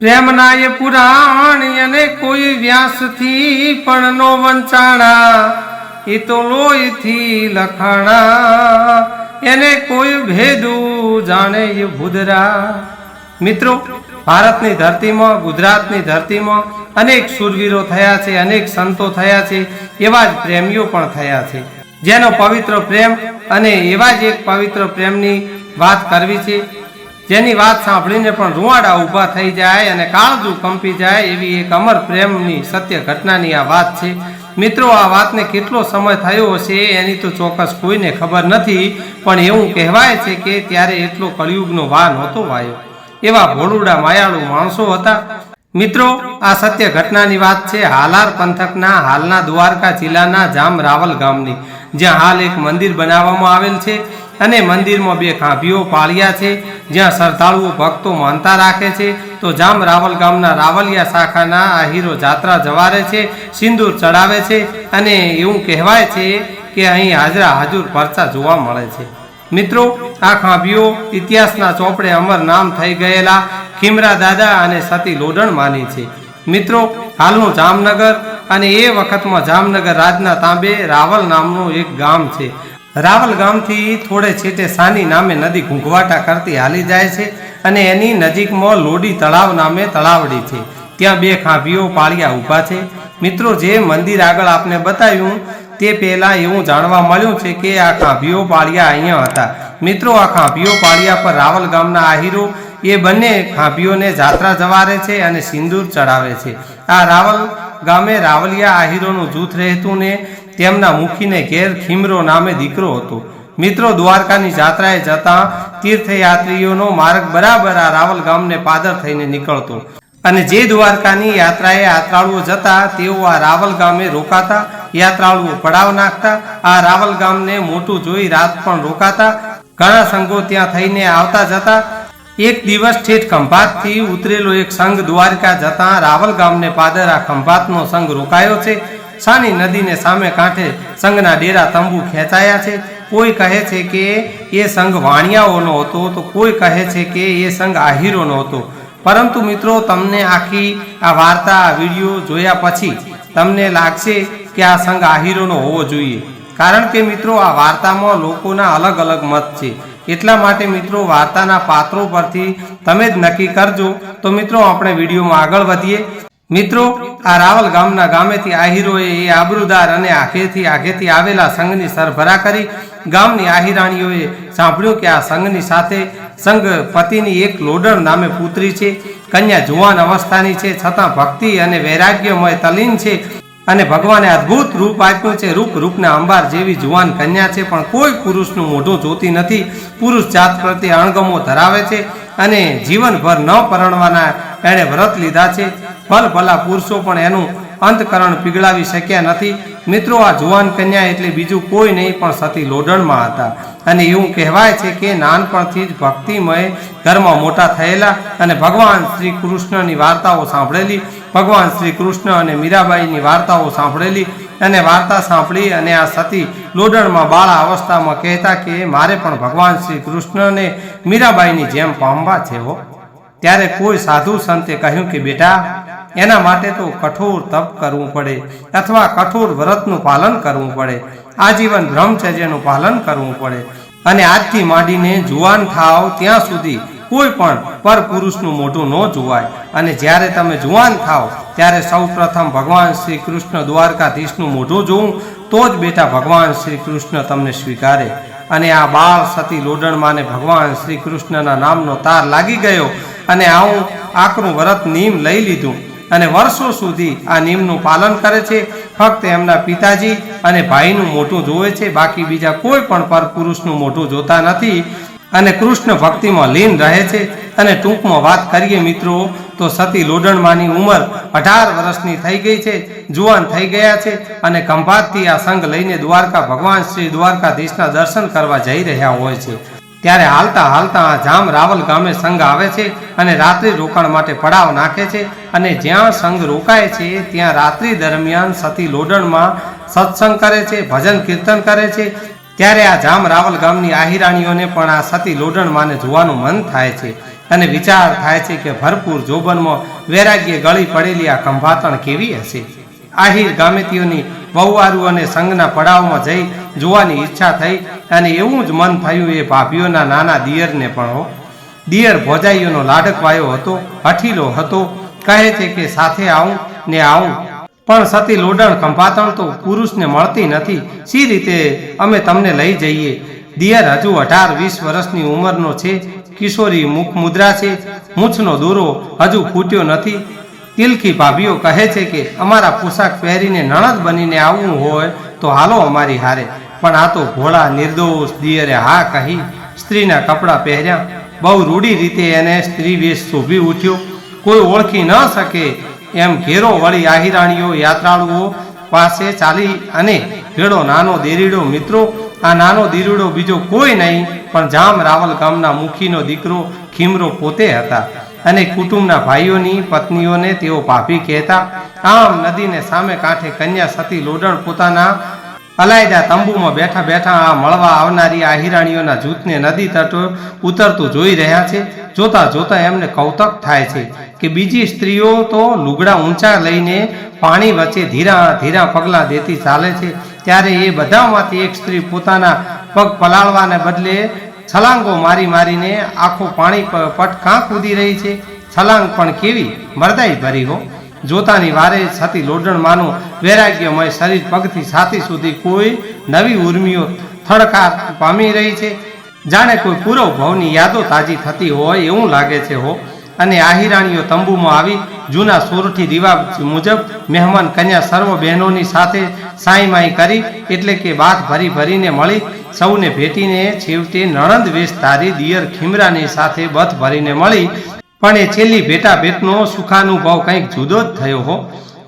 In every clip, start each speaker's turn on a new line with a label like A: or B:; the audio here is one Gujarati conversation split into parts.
A: પ્રેમના એ પુરાણ અને કોઈ વ્યાસથી પણ નો વંચાણા. એ તો લોહીથી લખાણા. એને કોઈ ભેદું જાણે એ ભૂદરા. મિત્રો, ભારતની ધરતીમાં, ગુજરાતની ધરતીમાં અનેક સુરવીરો થયા છે, અનેક સંતો થયા છે, એવા જ પ્રેમીઓ પણ થયા છે. જેનો પવિત્ર પ્રેમ અને એવા જ એક પવિત્ર પ્રેમની વાત કરવી છે જેની વાત સાંભળીને પણ રૂવાડા ઊભા થઈ જાય અને કાળજું કંપી જાય એવી એક અમર પ્રેમની સત્ય ઘટનાની આ વાત છે. મિત્રો, આ વાતને કેટલો સમય થયો હશે એની તો ચોક્કસ કોઈને ખબર નથી, પણ એવું કહેવાય છે કે ત્યારે એટલો કળિયુગનો વા નહોતો વાયો. એવા ભોળુડા માયાળુ માણસો હતા. મિત્રો, આ સત્ય ઘટનાની વાત છે હાલાર પંથકના હાલના દ્વારકા જિલ્લાના જામ રાવલ ગામની, જ્યાં હાલ એક મંદિર બનાવવામાં આવેલ છે. અને મંદિરમાં બે ખાંભીઓ પાળ્યા છે, જ્યાં શ્રદ્ધાળુઓ ભક્તો માનતા રાખે છે. તો જામ રાવલ ગામના રાવલિયા શાખાના આ હીરો જાત્રા જવારે છે, સિંદૂર ચડાવે છે અને એવું કહેવાય છે કે અહીં હાજરા હાજુર પરચા જોવા મળે છે. મિત્રો, આ ખાંભીઓ ઇતિહાસના ચોપડે અમર નામ થઈ ગયેલા ખીમરા દાદા અને સતી લોઢણ માની છે. મિત્રો, હાલનું જામનગર અને એ વખતમાં જામનગર રાજના તાંબે રાવલ નામનું એક ગામ છે. રાવલ ગામથી થોડે છેટે સાની નામે નદી ઘૂંઘવાટા કરતી હાલી જાય છે અને એની નજીકમાં લોડી તળાવ નામે તળાવડી છે. ત્યાં બે ખાંભીઓ પાળિયા ઊભા છે. મિત્રો, જે મંદિર આગળ આપને બતાવ્યું, તે પહેલાં એવું જાણવા મળ્યું છે કે આ ખાંભીઓ પાળિયા અહીંયા હતા. મિત્રો, આ ખાંભીઓ પાળિયા પર રાવલ ગામના આહીરો, એ બંને ખાંભીઓને જાત્રા જવારે છે અને સિંદૂર ચડાવે છે. આ રાવલ ગામે રાવલિયા આહીરોનું જૂથ રહેતું ને તેમના મુખીને ઘેર ખીમરો નામે દીકરો હતો. મિત્રો દ્વારકાની જાત્રાએ જતા તીર્થયાત્રીઓનો માર્ગ બરાબર આ રાવલ ગામને પાદર થઈને નીકળતો. અને જે દ્વારકાની યાત્રાએ યાત્રાળુઓ જતા, તેઓ આ રાવલ ગામે રોકાતા, યાત્રાળુઓ પડાવ નાખતા, આ રાવલ ગામને મોટું જોઈ રાત પણ રોકાતા, ઘણા સંઘો ત્યાં થઈને આવતા જતા. એક દિવસ ઠેઠ ખંભાતથી ઉતરેલો એક સંઘ દ્વારકા જતા રાવલ ગામને પાદર આ ખંભાતનો સંઘ રોકાયો છે. સાની નદીને સામે કાંઠે સંઘના ડેરા તંબુ ખેંચાયા છે. કોઈ કહે છે કે એ સંઘ વાણિયાઓનો હતો તો કોઈ કહે છે કે એ સંઘ આહીરોનો હતો. પરંતુ મિત્રો, તમને આખી આ વાર્તા, આ વીડિયો જોયા પછી તમને લાગશે કે આ સંઘ આહીરોનો હોવો જોઈએ. કારણ કે મિત્રો, આ વાર્તામાં લોકોના અલગ અલગ મત છે. એટલા માટે મિત્રો, વાર્તાના પાત્રો પરથી તમે જ નક્કી કરજો. તો મિત્રો, આપણે વિડીયોમાં આગળ વધીએ. મિત્રો, આ રાવલ ગામના ગામેથી આહીરોએ એ આબરૂદાર અને આખેથી આખેથી આવેલા સંઘની સરભરા કરી ગામની આહિરાણીઓએ સાંભળ્યું કે આ સંઘની સાથે સંઘ પતિની એક લોડણ નામે પુત્રી છે, કન્યા જુવાન અવસ્થાની છે, છતાં ભક્તિ અને વૈરાગ્યમય તલીન છે અને ભગવાને અદ્ભુત રૂપ આપ્યું છે, રૂપ રૂપના અંબાર જેવી જુવાન કન્યા છે, પણ કોઈ પુરુષનું મોઢું જોતી નથી. પુરુષ જાત પ્રત્યે અણગમો ધરાવે છે અને જીવનભર ન પરણવાના એણે વ્રત લીધા છે. ભલ ભલા પુરુષો પણ એનું અંતકરણ પીગળાવી શક્યા નથી. મિત્રો, આ જુવાન કન્યા એટલે બીજું કોઈ નહીં, પણ સતી લોડણમાં હતા. અને એવું કહેવાય છે કે નાનપણથી જ ભક્તિમય ઘરમાં મોટા થયેલા અને ભગવાન શ્રી કૃષ્ણની વાર્તાઓ સાંભળેલી, ભગવાન શ્રી કૃષ્ણ અને મીરાબાઈની વાર્તાઓ સાંભળેલી અને વાર્તા સાંભળી અને આ સતી લોડણમાં બાળા અવસ્થામાં કહેતા કે, મારે પણ ભગવાન શ્રી કૃષ્ણને મીરાબાઈની જેમ પામવા હો. ત્યારે કોઈ સાધુ સંતે કહ્યું કે, બેટા એના માટે તો કઠોર તપ કરવું પડે અથવા કઠોર વ્રતનું પાલન કરવું પડે. આજીવન બ્રહ્મચર્યનું પાલન કરવું પડે. અને આજથી માંડીને જુવાન થાવ ત્યાં સુધી કોઈ પણ પર પુરુષનું મોઢું ન જોવાય. અને જ્યારે તમે જુવાન થાવ, ત્યારે સૌ પ્રથમ ભગવાન શ્રી કૃષ્ણ દ્વારકાધીશનું મોઢું જોવું તો જ બેટા ભગવાન શ્રી કૃષ્ણ તમને સ્વીકારે. અને આ બાળ સતી લોડણમાંને ભગવાન શ્રી કૃષ્ણના નામનો તાર લાગી ગયો. અને આવું આકરું વ્રત નીમ લઈ લીધું. અને વર્ષો સુધી આ નિયમનું પાલન કરે છે. ફક્ત એમના પિતાજી અને ભાઈનું મોઢું જોવે છે. બાકી બીજા કોઈ પણ પર પુરુષનું મોઢું જોતા નથી. અને કૃષ્ણ ભક્તિમાં લીન રહે છે. અને ટૂંકમાં વાત કરીએ મિત્રો, તો સતી લોડણમાંની ઉંમર અઢાર વર્ષની થઈ ગઈ છે. જુવાન થઈ ગયા છે અને ખંભાતથી આ સંઘ લઈને દ્વારકા ભગવાન શ્રી દ્વારકાધીશના દર્શન કરવા જઈ રહ્યા હોય છે. ત્યારે હાલતા હાલતા આ જામ રાવલ ગામે સંઘ આવે છે અને રાત્રિ રોકાણ માટે પડાવ નાખે છે અને જ્યાં સંઘ રોકાય છે ત્યાં રાત્રિ દરમિયાન સતી લોડણમાં સત્સંગ કરે છે, ભજન કીર્તન કરે છે. ત્યારે આ જામ રાવલ ગામની આહિરાણીઓને પણ આ સતી લોડણ જોવાનું મન થાય છે અને વિચાર થાય છે કે ભરપૂર જોબનમાં વૈરાગ્ય ગળી પડેલી આ ખંભાતણ કેવી હશે? આહિર ગામેતીઓની વહુવારું અને સંઘના પડાવમાં જઈ જોવાની ઈચ્છા થઈ અને એવું જ મન થયું એ ભાભીઓના નાના દિયરને પણ હો. દિયર ભોજાઈઓનો લાડક વાયો હતો, હઠીલો હતો, કહે છે કે સાથે આવું ને આવું. પણ સતી લોડણ ખંભાતણ તો પુરુષને મળતી નથી સી રીતે અમે તમને લઈ જઈએ? દિયર હજુ અઢાર વીસ વર્ષની ઉંમરનો છે, કિશોરી મુખ મુદ્રા છે, મૂછનો દોરો હજુ ફૂટ્યો નથી. તિલકી ભાભીઓ કહે છે કે અમારા પોશાક પહેરીને નણદ બનીને આવવું હોય તો હાલો અમારી હારે. પણ આ તો ભોળા, નિર્દોષ, દિયરે હા કહી સ્ત્રીના કપડાં પહેર્યા. બહુ રૂઢી રીતે એને સ્ત્રી વેશ શોભી ઉઠ્યો. કોઈ ઓળખી ન શકે એમ ઘેરો વળી આહિરાણીઓ, યાત્રાળુઓ પાસે ચાલી અને ભેળો નાનો દેરીડો મિત્રો, આ નાનો દેરીડો બીજો કોઈ નહીં, પણ જામ રાવલ ગામના મુખીનો દીકરો ખીમરો પોતે હતા. અને કુટુંબના ભાઈઓની પત્નીઓને તેઓ ભાભી કહેતા આમ નદીને સામે કાંઠે કન્યા સતી લોડણ પોતાના અલાયદા તંબુમાં બેઠા બેઠા આ મળવા આવનારી આહિરાણીઓના જૂથને નદી તટ ઉતરતું જોઈ રહ્યા છે. જોતા જોતા એમને કૌતક થાય છે કે બીજી સ્ત્રીઓ તો લુગડા ઊંચા લઈને પાણી વચ્ચે ધીરા ધીરા પગલાં દેતી ચાલે છે. ત્યારે એ બધામાંથી એક સ્ત્રી પોતાના પગ પલાળવાને બદલે છલાંગો મારી મારીને આખો પાણી પટકાં કૂદી રહી છે. છલાંગ પણ કેવી મરદાઈ ભરી હો. જોતાની વારે છતી લોડણમાંનું વૈરાગ્યમય શરીર પગથી છાતી સુધી કોઈ નવી ઉર્મિઓ થડકાર પામી રહી છે. જાણે કોઈ પૂર્વ ભવની યાદો તાજી થતી હોય એવું લાગે છે હો. અને આહિરાણીઓ તંબુમાં આવી જૂના સોરઠી રિવાજ મુજબ મહેમાન કન્યા સર્વ બહેનોની સાથે સાઈમાઈ કરી એટલે કે બાથ ભરી ભરીને મળી સૌને ભેટીને છેવટે નણંદ વેશ તારી દિયર ખીમરાની સાથે બથ ભરીને મળી પણ એ છેલ્લી ભેટા ભેટનો સુખાનુભવ કંઈક જુદો જ થયો હો.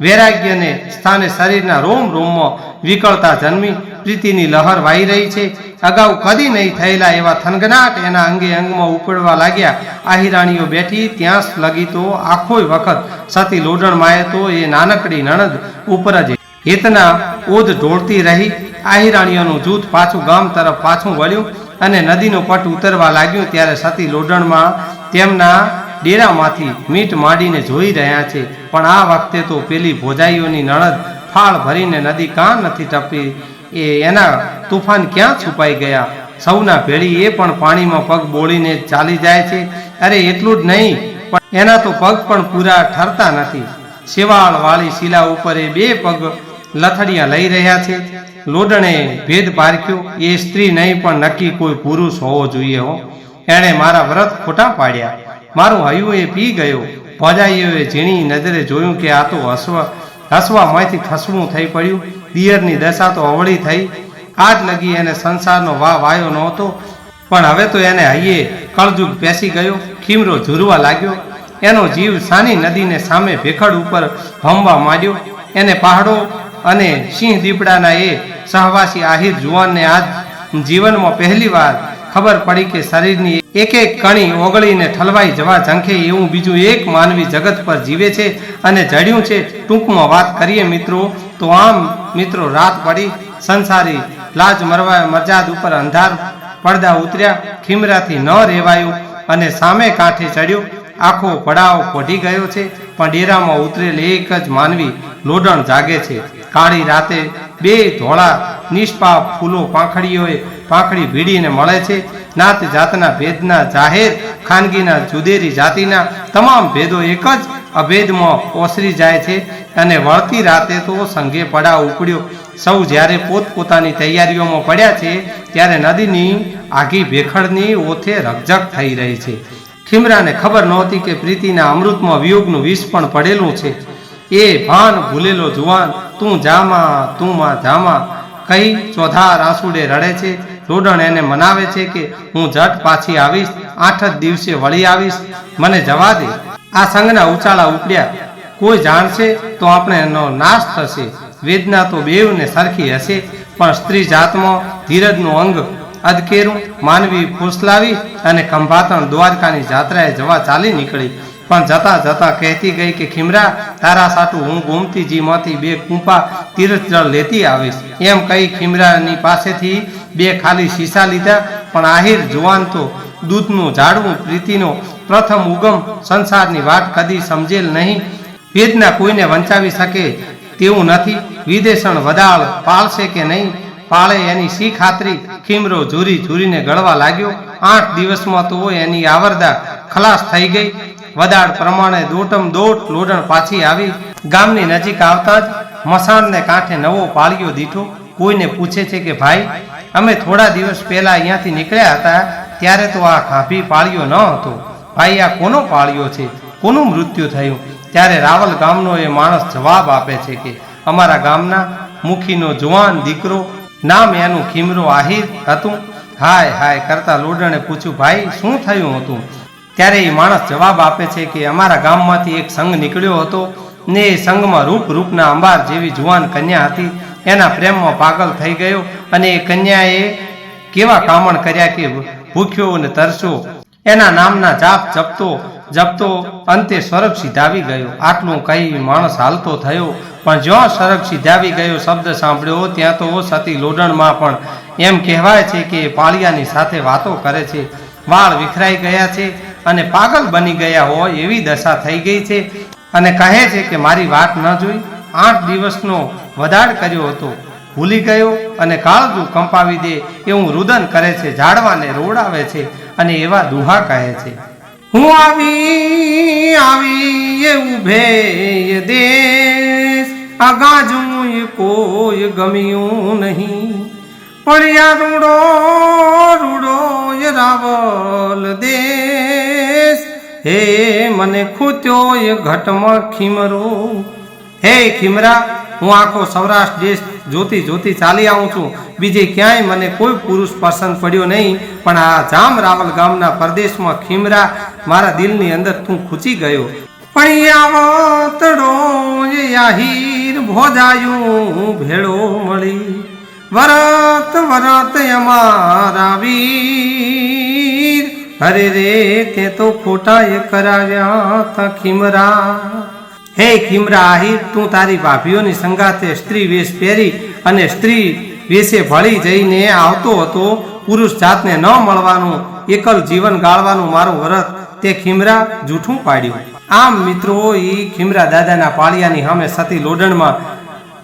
A: વૈરાગ્યને સ્થાને શરીરના રોમ રોમમાં વિકળતા જન્મી પ્રીતિની લહર વાઈ રહી છે. અગાઉ કદી નહીં થયેલા એવા થનગનાટ એના અંગે અંગમાં ઉપડવા લાગ્યા. આહિરાણીઓ બેઠી ત્યાં લગી તો આખોય વખત સતી લોડણ માએ તો એ નાનકડી નણદ ઉપર જ હેતના ઓધ ઢોળતી રહી. આહિરાણીઓનું જૂથ પાછું ગામ તરફ પાછું વળ્યું અને નદીનો પટ ઉતરવા લાગ્યું ત્યારે સતી લોડણમાં તેમના ડેરામાંથી મીટ માંડીને જોઈ રહ્યા છે. પણ આ વખતે તો પેલી ભોજાઈઓની નણદ ફાળ ભરીને નદી કાં નથી ટપી. એ એના તુફાન ક્યાં છુપાઈ ગયા? સૌના ભેળી એ પણ પાણીમાં પગ બોળીને ચાલી જાય છે. અરે, એટલું જ નહીં, પણ એના તો પગ પણ પૂરા ઠરતા નથી. શેવાળ વાળી શિલા ઉપર એ બે પગ લથડિયા લઈ રહ્યા છે. લોડણે ભેદ પારખ્યો, એ સ્ત્રી નહીં, પણ નક્કી કોઈ પુરુષ હોવો જોઈએ હો. એણે મારા વ્રત ખોટા પાડ્યા. મારું હૈયું એ પી ગયો. ભોજાઈઓએ ઝીણી નજરે જોયું કે આ તો હસવા, હસવામાંથી ખસવું થઈ પડ્યું. દિયરની દશા તો અવળી થઈ. આજ લગી એને સંસારનો વાવ વાયો નહોતો. પણ હવે તો એને હૈયે કળજુગ બેસી ગયો, ખીમરો ઝૂરવા લાગ્યો. એનો જીવ સાની નદીને સામે ભેખડ ઉપર ભમવા માંડ્યો. એને પહાડો અને સિંહ દીપડાના એ સહવાસી આહિર જુવાનને આજ જીવનમાં પહેલીવાર ખબર પડી કે શરીરની એક એક કણી ઓગળીને ઠલવાઈ જવા ઝંખે એવું બીજું એક માનવી જગત પર જીવે છે અને જડ્યું છે. ટૂંકમાં વાત કરીએ મિત્રો, તો આમ મિત્રો રાત પડી, સંસારી લાજ મરવા મરજાદ ઉપર અંધાર પડદા ઉતર્યા, ખીમરાથી ન રેવાયું અને સામે કાંઠે ચડ્યો. આખો પડાવ પોઢી ગયો છે, પણ ડેરામાં ઉતરેલ એક જ માનવી લોડણ જાગે છે. કાળી રાતે બે ધોળા નિષ્પાપ ફૂલો પાંખડીઓએ પાંખડી ભીડીને મળે છે. નાત જાતના ભેદના જાહેર, ખાનગીના જુદેરી જાતિના તમામ ભેદો એક જ અભેદમાં ઓસરી જાય છે અને વળતી રાતે તો સંઘે પડાવ ઉપડ્યો. સૌ જ્યારે પોતપોતાની તૈયારીઓમાં પડ્યા છે, ત્યારે નદીની આઘી ભેખડની ઓથે રકઝક થઈ રહી છે. ખીમરાને ખબર નહોતી કે પ્રીતિના અમૃતમાં વિયોગનું વિષ પણ પડેલું છે. એ ભાન ભૂલેલો જુવાન તું જામા, તું માં જામા. કઈ ચોધાર આંસુડે રડે છે. લોડણ એને મનાવે છે કે હું જટ પાછી આવીશ, આઠ જ દિવસે વળી આવીશ. મને જવા દે. આ સંઘના ઉચાળા ઉપડ્યા. કોઈ જાણશે તો આપણે એનો નાશ થશે. વેદના તો બેવને સરખી હશે. પણ સ્ત્રી જાતમાં ધીરજનું અંગ અદકેરું માનવી ફૂસલાવી અને ખંભાતણ દ્વારકાની જાત્રાએ જવા ચાલી નીકળી. પણ જતા જતા કહેતી ગઈ કે, ખીમરા, તારા સાટું હું ગોમતીજીમાંથી બે કૂંપા તીર્થ જળ લેતી આવીશ. એમ કહી ખીમરાની પાસેથી બે ખાલી શીશા લીધા, પણ આહિર જુવાન તો દૂધનું ઝાડવું, પ્રીતિનો પ્રથમ ઉગમ સંસારની વાત કદી સમજેલ નહીં. વેદના કોઈને વંચાવી શકે તેવું નથી. વિદેશણ વદાળ પાળશે કે નહીં? પાળે એની સી ખાતરી? ખીમરો ઝૂરી ઝૂરીને ગળવા લાગ્યો. આઠ દિવસમાં તો એની આવરદા ખલાસ થઈ ગઈ. વદાળ પ્રમાણે દોટમ દોટ લોડણ પાછી આવી. ગામની નજીક આવતા જ મસાણને કાંઠે નવો પાળિયો દીઠો કોઈને પૂછે છે કે, ભાઈ, અમે થોડા દિવસ પહેલા અહીંયાથી નીકળ્યા હતા, ત્યારે તો આ ખાભી પાળિયો ન હતો. ભાઈ, આ કોનો પાળિયો છે? કોનું મૃત્યુ થયું? ત્યારે રાવલ ગામનો એ માણસ જવાબ આપે છે કે, અમારા ગામના મુખીનો જુવાન દીકરો, નામ એનું ખીમરો આહિર હતું. હાય હાય, કરતા લોડણે પૂછ્યું, ભાઈ, શું થયું હતું? ત્યારે એ માણસ જવાબ આપે છે કે અમારા ગામમાંથી એક સંઘ નીકળ્યો હતો ને એ સંઘમાં રૂપ રૂપના અંબાર જેવી જુવાન કન્યા હતી. એના પ્રેમમાં પાગલ થઈ ગયો અને એ કન્યાએ કેવા કામણ કર્યા કે ભૂખ્યો અને તરસ્યો. એના નામના જાપ જપતો જપતો અંતે સ્વર્ગ સીધાવી ગયો. આટલું કહી માણસ હાલતો થયો. પણ જ્યાં સ્વર્ગ સીધાવી ગયો શબ્દ સાંભળ્યો, ત્યાં તો સતી લોઢણમાં પણ એમ કહેવાય છે કે પાળિયાની સાથે વાતો કરે છે. વાળ વિખરાઈ ગયા છે. અને પાગલ બની ગયા હોય એવી દશા થઈ ગઈ છે. અને કહે છે કે મારી વાત ન જોઈ. આઠ દિવસનો વધાડ કર્યો હતો. ભૂલી ગયો અને કાળજું કંપાવી દે એવું રુદન કરે છે. ઝાડવાને રોડાવે છે અને એવા દુહા કહે છે. હું આવી આવી એ ઉભે દેશ. આ ગાજું કોઈ ગમ્યું નહીં. પડ્યા રૂડો રૂડો એ રાવલ દેશ. હે, મને ખૂત્યો એ ઘટમાં ખીમરો. હે, ખીમરા, હું આખો સૌરાષ્ટ્ર દેશ જોતી જોતી ચાલી આવું છું. બીજે ક્યાંય મને કોઈ પુરુષ પસંદ પડ્યો નહીં. પણ આ જામ રાવલ ગામના પરદેશમાં ખીમરા મારા દિલની અંદર તું ખૂચી ગયો. પણ યાવતડો યાહીર ભોજાયું ભેળો મળી. વરત વરત અમારા વીર. અરે રે, તે તો ખોટા એ કરાવ્યા તા ખીમરા. હે ખીમરા, આહિર, તું તારી ભાભીઓની સંગાતે સ્ત્રી વેશ પહેરી અને સ્ત્રી વેશે ભળી જઈને આવતો હતો. પુરુષ જાતને ન મળવાનું, એકલ જીવન ગાળવાનું મારું વ્રત. તે ખીમરા જૂઠું પાડ્યું. આમ મિત્રો એ ખીમરા દાદાના પાળિયાની સામે સતી લોડણમાં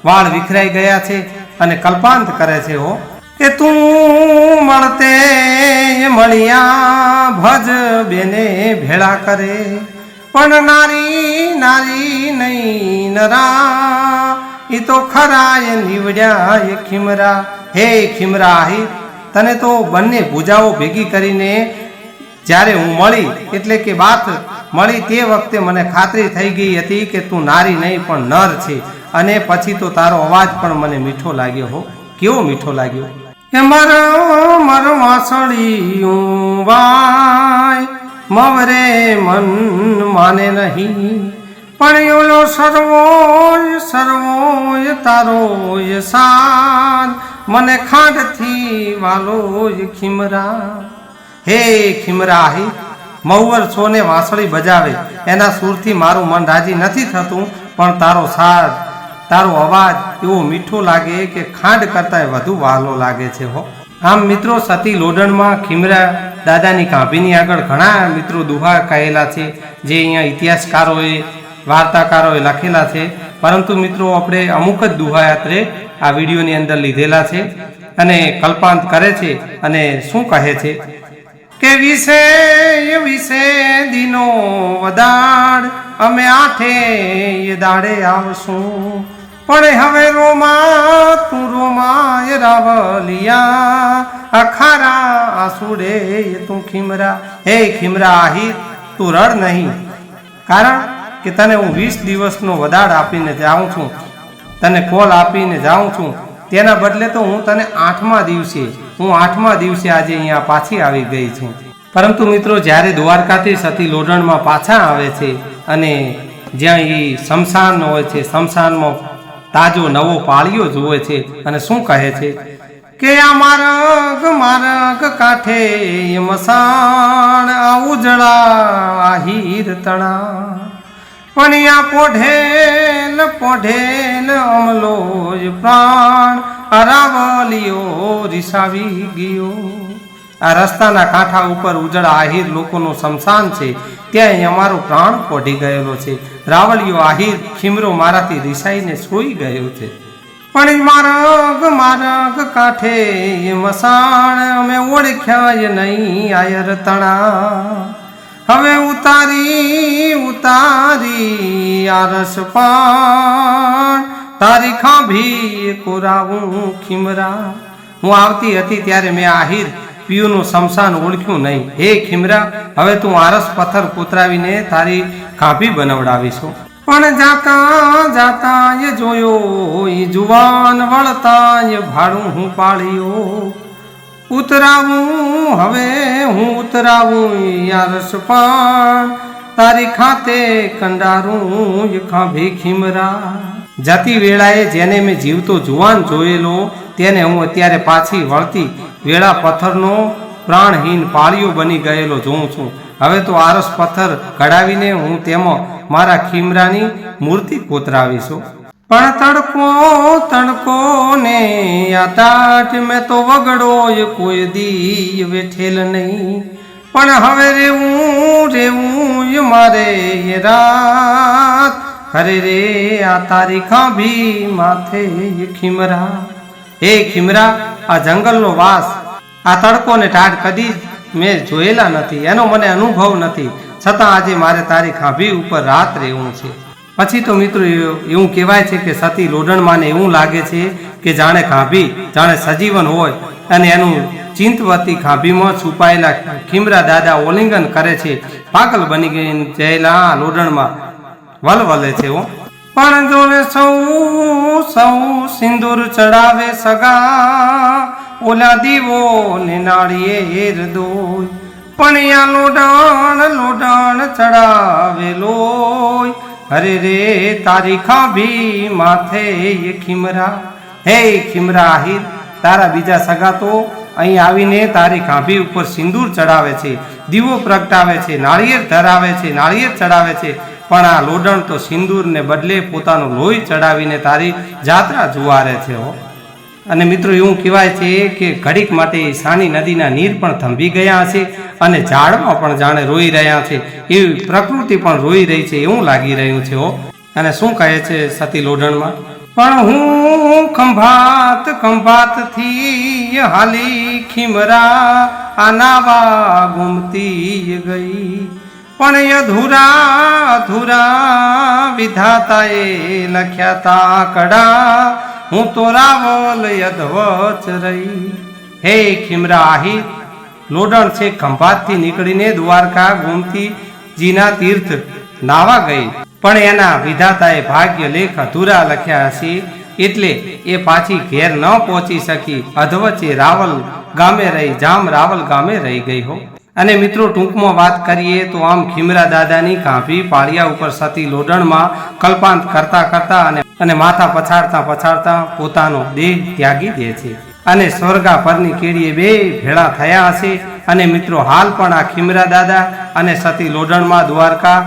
A: વાળ વિખરાઈ ગયા છે. અને કલ્પાંત કરે છે હો, કે તું મળતે મળ્યા ભજ બેને ભેળા કરે. પણ નારી નારી નહીં નરા એ તો ખરા એ નીવડ્યા એ ખીમરા. હે ખીમરા તને તો બંને પૂજાઓ ભેગી કરીને જ્યારે હું મળી, એટલે કે બાત મળી તે વખતે મને ખાતરી થઈ ગઈ હતી કે તું નારી નહીં, પણ નર છે. અને પછી તો તારો અવાજ પણ મને મીઠો લાગ્યો હો. કેવો મીઠો લાગ્યો? કે મારો મારો વાસળિયું વાય, મવરે મન માને નહીં. પણ ઓલો સર્વોય સર્વોય તારોય સાદ મને ખાંડથી વાલોય ખીમરા. હે ખીમરા હે મહુવર છોને વાંસળી બજાવે. એના સુરથી મારું મન રાજી નથી થતું, પણ તારો સાદ, તારો અવાજ એવો મીઠો લાગે કે ખાંડ કરતાંય વધુ વહાલો લાગે છે હો. આમ મિત્રો, સતી લોડણમાં ખીમરા દાદાની કાંભીની આગળ ઘણા મિત્રો દુહા કહેલા છે, જે અહીંયા ઇતિહાસકારોએ, વાર્તાકારોએ લખેલા છે. પરંતુ મિત્રો, આપણે અમુક જ દુહાયાત્રે આ વિડીયોની અંદર લીધેલા છે અને કલ્પાંત કરે છે અને શું કહે છે? કે વિશે વિશે દિનો વદાડ અમે આઠે એ દાડે આવશું. પણ હવે રોમા તું રોમા એ રાવલિયા, અખારા આસુરે તું ખીમરા. હે ખીમરા, આહી તું રડ નહીં. કારણ કે તને હું વીસ દિવસનો વદાડ આપીને જાઉં છું. તને કોલ આપીને જાઉં છું. તેના બદલે તો હું તને આઠમા દિવસે, હું આઠમા દિવસે આજે અહીંયા પાછી આવી ગઈ છું. પરંતુ મિત્રો, જ્યારે દ્વારકાથી સતી લોઢણમાં પાછા આવે છે અને જ્યાં એ શમશાન હોય છે, શમશાનમાં તાજો નવો પાળિયો જુએ છે અને શું કહે છે? કે આ મારગ મારગ કાંઠે મસાણ આ ઉજળા આહીર તણા પણિયા પોઢેલ પોઢેલ અમલો જ પ્રાણ અરાવલિયો રિસાવી ગયો. આ રસ્તાના કાંઠા ઉપર ઉજળ આહિર લોકોનું શમશાન છે. ત્યાં અમારો પ્રાણ પોઢી ગયેલો છે. રાવળિયો આહિર ખીમરો મારાથી રિસાઈને સૂઈ ગયો છે. પણ મારગ મારગ કાંઠે મસાણ અમે ઓળખ્યા નહીં આયર તણા. હવે ઉતારી ઉતારી આરસ પાણ તારી ખાંભી કોરાવું ખીમરા. હું આવતી હતી ત્યારે મેં આહિર પિયુનું શમશાન ઓળખ્યું નહીં. હે ખીમરા, હવે તું આરસ પથ્થર કોતરાવીને તારી ખાંભી બનાવડાવીશું. પણ જાતા જાતા એ જોયો એ જુવાન વળતા એ ભાડું હું પાળ્યો. ઉતરાવું, હવે હું ઉતરાવું યારસ પણ. તારી ખાતે કંડારું ખાંભી ખીમરા. જતી વેળાએ જેને મેં જીવતો જુવાન જોયેલો, તેને હું અત્યારે પાછી વળતી વેળા પથ્થરનો પ્રાણહીન પાળિયો બની ગયેલો જોઉં છું. હવે તો આરસ પથ્થર ઘડાવીને હું તેમાં મારા ખીમરાની મૂર્તિ કોતરાવીશું. પણ તડકો તડકો ને આ મેં તો વગડો કોઈ દી વેઠેલ નહીં. પણ હવે રેવું રેવું મારે રાત અરે રે, આ તારી ખાંભી માથે ખીમરા. હે ખીમરા, આ જંગલનો વાસ. આ તડકો ને ટાઢ કદી મેં જોયેલા નથી, એનો મને અનુભવ નથી. છતાં આજે મારે તારી ખાંભી ઉપર રાત રહેવું છે. પછી તો મિત્રો એવું કહેવાય છે કે સતી લોઢણમાંને એવું લાગે છે કે જાણે ખાંભી, જાણે સજીવન હોય અને એનું ચિંતવતી ખાંભીમાં છુપાયેલા ખીમરા દાદા ઓલિંગન કરે છે. પાગલ બની ગઈ જયેલા લોઢણમાં. વલવલે છે હો. પણ જોને સૌ સૌ સિંદૂર ચડાવે સગા. ઓલા દીવો ને નાળિયેર દોય. પણ યા લોડાણ લોડાણ ચડાવે લોય અરે રે, તારી ખાભી માથે ખીમરા. હે ખીમરા આહિર તારા બીજા સગા તો અહીં આવીને તારી ખાંભી ઉપર સિંદૂર ચડાવે છે, દીવો પ્રગટાવે છે, નાળિયેર ધરાવે છે, નાળિયેર ચડાવે છે. પણ આ લોડણ તો સિંદૂરને બદલે પોતાનું લોહી ચડાવીને તારી જાત્રા જુવારે છે હો. અને મિત્રો એવું કહેવાય છે કે ઘડીક માટે સાની નદીના નીર પણ થંભી ગયા છે અને ઝાડમાં પણ જાણે રોઈ રહ્યા છે. એવી પ્રકૃતિ પણ રોઈ રહી છે એવું લાગી રહ્યું છે હો. અને શું કહે છે સતી લોઢણમાં પણ હું ખંભાત ખંભાતથી હાલી ખીમરા આનાવા ગુમતી ગઈ. પણ અધૂરા અધૂરા વિધાતાએ લખ્યા તા કડા, હું તો રાવલ યધવચ રહી. હે ખીમરા આહિત લોડણ છે ખંભાતથી નીકળીને દ્વારકા ગોમતી, જીના તીર્થ નાવા ગઈ. પણ એના વિધાતાએ ભાગ્ય લેખ અધૂરા લખ્યા હશે, એટલે એ પાછી ઘેર ન પહોંચી શકી. અધવચે રાવલ ગામે રહી, જામ રાવલ ગામે રહી ગઈ હો. અને મિત્રો, ટૂંકમાં વાત કરીએ તો આમ ખીમરા દાદાની કાંભી પાળિયા ઉપર સતી લોડણમાં કલ્પાંત કરતા કરતા અને અને માથા પછાડતા પછાડતા પોતાનો દેહ ત્યાગી દે છે. અને સ્વર્ગા પરની કેડીએ બે ભેળા થયા હશે. અને મિત્રો, હાલ પણ આ ખીમરા દાદા અને સતી લોડણમાં દ્વારકા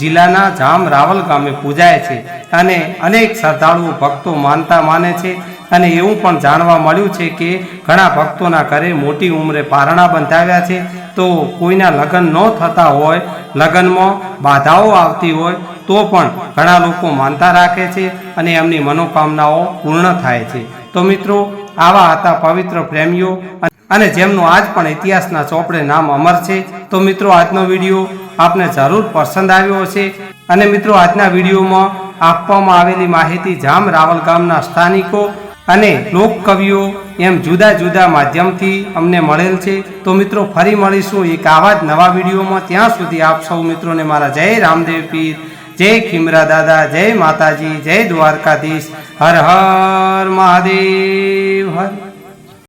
A: જિલ્લાના જામ રાવલ ગામે પૂજાય છે અને અનેક શ્રદ્ધાળુઓ ભક્તો માનતા માને છે અને એવું પણ જાણવા મળ્યું છે કે ઘણા ભક્તોના ઘરે મોટી ઉંમરે પારણા બંધાવ્યા છે. તો કોઈના લગ્ન ન થતા હોય, લગ્નમાં બાધાઓ આવતી હોય, તો પણ ઘણા લોકો માનતા રાખે છે અને એમની મનોકામનાઓ પૂર્ણ થાય છે. તો મિત્રો, આવા હતા પવિત્ર પ્રેમીઓ અને જેમનું આજ પણ ઇતિહાસના ચોપડે નામ અમર છે. તો મિત્રો, આજનો વીડિયો આપને જરૂર પસંદ આવ્યો હશે. અને મિત્રો, આજના વિડીયોમાં આપવામાં આવેલી માહિતી જામ રાવલ ગામના સ્થાનિકો અને લોક કવિઓ એમ જુદા જુદા માધ્યમથી અમને મળેલ છે. તો મિત્રો, ફરી મળીશું એક આવા જ નવા વિડીયોમાં. ત્યાં સુધી આપ સૌ મિત્રોને મારા જય રામદેવ પીર, જય ખીમરા દાદા, જય માતાજી, જય દ્વારકાધીશ. હર હર મહાદેવ, હર